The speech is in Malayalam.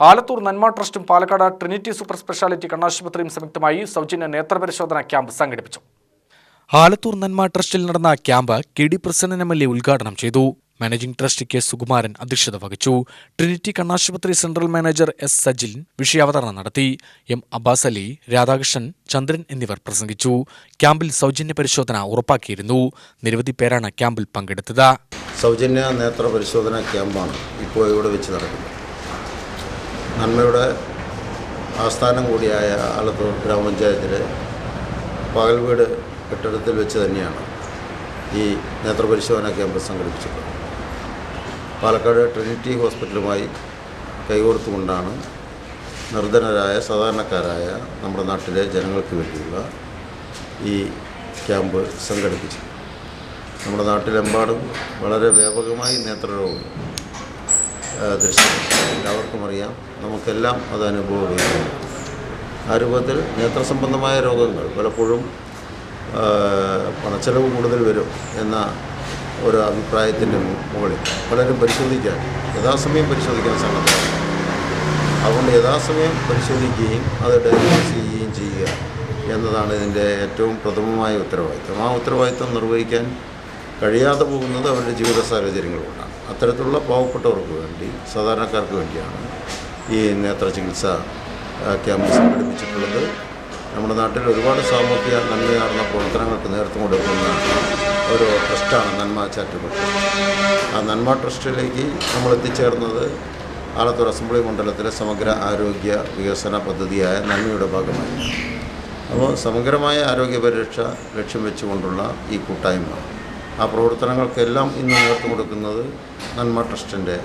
ആലത്തൂർ നന്മ ട്രസ്റ്റും പാലക്കാട് ട്രിനിറ്റി സൂപ്പർ സ്പെഷ്യാലിറ്റി കണ്ണാശുപത്രിയും സംയുക്തമായി സൗജന്യ നേത്രപരിശോധന ക്യാമ്പ് സംഘടിപ്പിച്ചു. ആലത്തൂർ നന്മ ട്രസ്റ്റിൽ നടന്ന camp K D Prasannan M L A ഉദ്ഘാടനം ചെയ്തു. മാനേജിംഗ് ട്രസ്റ്റ് കെ സുകുമാരൻ അധ്യക്ഷത വഹിച്ചു. ട്രിനിറ്റി കണ്ണാശുപത്രി സെൻട്രൽ മാനേജർ എസ് സജിൽ വിഷയാവതരണം നടത്തി. എം അബ്ബാസ് അലി രാധാകൃഷ്ണൻ ചന്ദ്രൻ എന്നിവർ പ്രസംഗിച്ചു. ക്യാമ്പിൽ സൗജന്യ പരിശോധന ഉറപ്പാക്കിയിരുന്നു. നിരവധി പേരാണ് ക്യാമ്പിൽ പങ്കെടുത്തത്. സൗജന്യ നേത്ര പരിശോധന ക്യാമ്പാണ് ഇപ്പോൾ ഇവിടെ വെച്ച് നടക്കുന്നത്. നന്മയുടെ ആസ്ഥാനം കൂടിയായ ആലത്തൂർ ഗ്രാമപഞ്ചായത്തിലെ പകൽ വീട് കെട്ടിടത്തിൽ വെച്ച് തന്നെയാണ് ഈ നേത്രപരിശോധന ക്യാമ്പ് സംഘടിപ്പിച്ചത് പാലക്കാട് ട്രിനിറ്റി ഹോസ്പിറ്റലുമായി കൈകോർത്തുകൊണ്ടാണ് നിർധനരായ സാധാരണക്കാരായ നമ്മുടെ നാട്ടിലെ ജനങ്ങൾക്ക് വേണ്ടിയുള്ള ഈ ക്യാമ്പ് സംഘടിപ്പിച്ചത്. നമ്മുടെ നാട്ടിലെമ്പാടും വളരെ വ്യാപകമായി നേത്രരോഗം ദൃശ്യം. എല്ലാവർക്കും അറിയാം. നമുക്കെല്ലാം അത് അനുഭവപ്പെടുന്നു ആ രൂപത്തിൽ നേത്രസംബന്ധമായ രോഗങ്ങൾ പലപ്പോഴും പണച്ചെലവ് കൂടുതൽ വരും എന്ന ഒരു അഭിപ്രായത്തിന്റെ മുകളിൽ പലരും പരിശോധിക്കാൻ യഥാസമയം പരിശോധിക്കാൻ സന്നദ്ധമാണ് അതുകൊണ്ട് യഥാസമയം പരിശോധിക്കുകയും അത് ഡയഗ്നോസ് ചെയ്യുകയും ചെയ്യുക എന്നതാണ് ഇതിന്റെ ഏറ്റവും പ്രഥമമായ ഉത്തരവാദിത്വം. ആ ഉത്തരവാദിത്വം നിർവഹിക്കാൻ കഴിയാതെ പോകുന്നത് അവരുടെ ജീവിത സാഹചര്യങ്ങൾ കൊണ്ടാണ് അത്തരത്തിലുള്ള പാവപ്പെട്ടവർക്ക് വേണ്ടി സാധാരണക്കാർക്ക് വേണ്ടിയാണ് ഈ നേത്ര ചികിത്സ ക്യാമ്പ് സംഘടിപ്പിച്ചിട്ടുള്ളത്. നമ്മുടെ നാട്ടിൽ ഒരുപാട് സാമൂഹ്യ നന്മയാർന്ന പ്രവർത്തനങ്ങൾക്ക് നേതൃത്വം കൊടുക്കുന്ന ഒരു ട്രസ്റ്റാണ് നന്മ ചാരിറ്റബിൾ ആ നന്മ ട്രസ്റ്റിലേക്ക് നമ്മൾ എത്തിച്ചേർന്നത് ആലത്തൂർ അസംബ്ലി മണ്ഡലത്തിലെ സമഗ്ര ആരോഗ്യ വികസന പദ്ധതിയായ നന്മയുടെ ഭാഗമായി അപ്പോൾ സമഗ്രമായ ആരോഗ്യ പരിരക്ഷ ലക്ഷ്യം വെച്ചുകൊണ്ടുള്ള ഈ കൂട്ടായ്മ ആ പ്രവർത്തനങ്ങൾക്കെല്ലാം ഇന്ന് നേതൃത്വം കൊടുക്കുന്നത് നന്മ ട്രസ്റ്റിന്റെ